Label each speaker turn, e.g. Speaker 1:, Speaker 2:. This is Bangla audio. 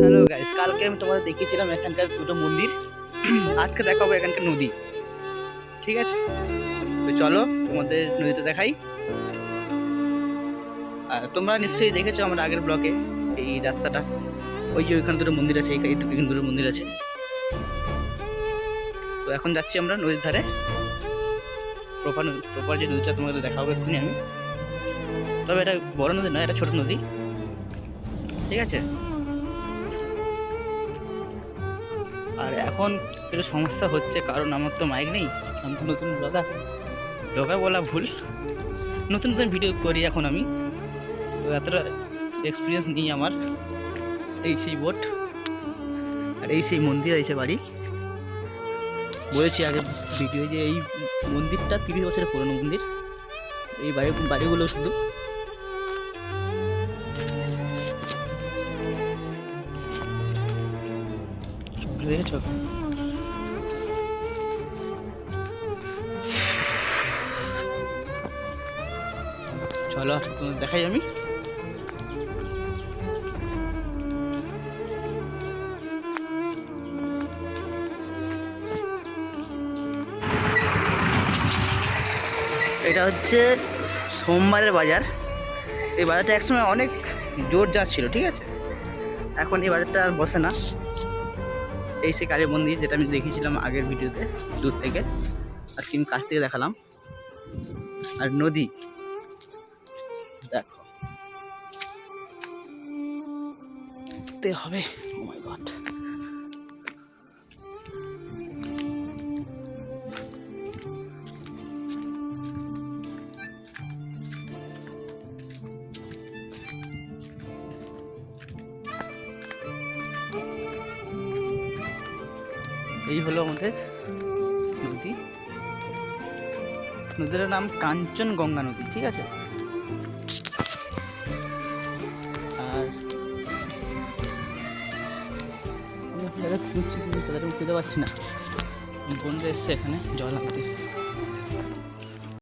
Speaker 1: হ্যালো গাইস কালকে আমি তোমাদের দেখিয়েছিলাম এখানকার দুটো মন্দির। আজকে দেখাবো এখানকার নদী। ঠিক আছে? চলো, তোমাদের নদীতে দেখাই। আর তোমরা নিশ্চয়ই দেখেছ আমার আগের ব্লকে এই রাস্তাটা। ওই যে ওইখানে দুটো মন্দির আছে, এইখানে দুটো মন্দির আছে। তো এখন যাচ্ছি আমরা নদীর ধারে। প্রপার প্রপার যে নদীটা তোমাদের দেখাবো এক্ষুনি আমি। তবে এটা বড় নদী নয়, এটা ছোট নদী। ঠিক আছে? আর এখন একটু সমস্যা হচ্ছে, কারণ আমার তো মাইক নেই। আমি তো নতুন ব্লগার ব্লগার বলা ভুল। নতুন নতুন ভিডিও করি এখন আমি। তো এতটা এক্সপিরিয়েন্স নেই আমার। এই সেই বোট আর এই সেই মন্দির, এই সেই বাড়ি। বলেছি আগে ভিডিও যে এই মন্দিরটা তিরিশ বছরের পুরনো মন্দির। এই বাড়ি বাড়িগুলো শুধু। চলো দেখাই আমি। এটা হচ্ছে সোমবারের বাজার। এই বাজারটা একসময় অনেক জোর যা ছিল, ঠিক আছে? এখন এই বাজারটা আর বসে না। এই সে কালী মন্দির যেটা আমি দেখিয়েছিলাম আগের ভিডিওতে, দূর থেকে আজকে আমি কাছ থেকে দেখালাম। আর নদী। দেখো। হবে। ও মাই গড এই হলো আমাদের নদী। নদীর নাম কাঞ্চন গঙ্গা নদী, ঠিক আছে? আর আমি যারা খুঁজছি কিন্তু তাদের খুঁজে পাচ্ছি না। বন্ধু এসছে এখানে জল আনতে।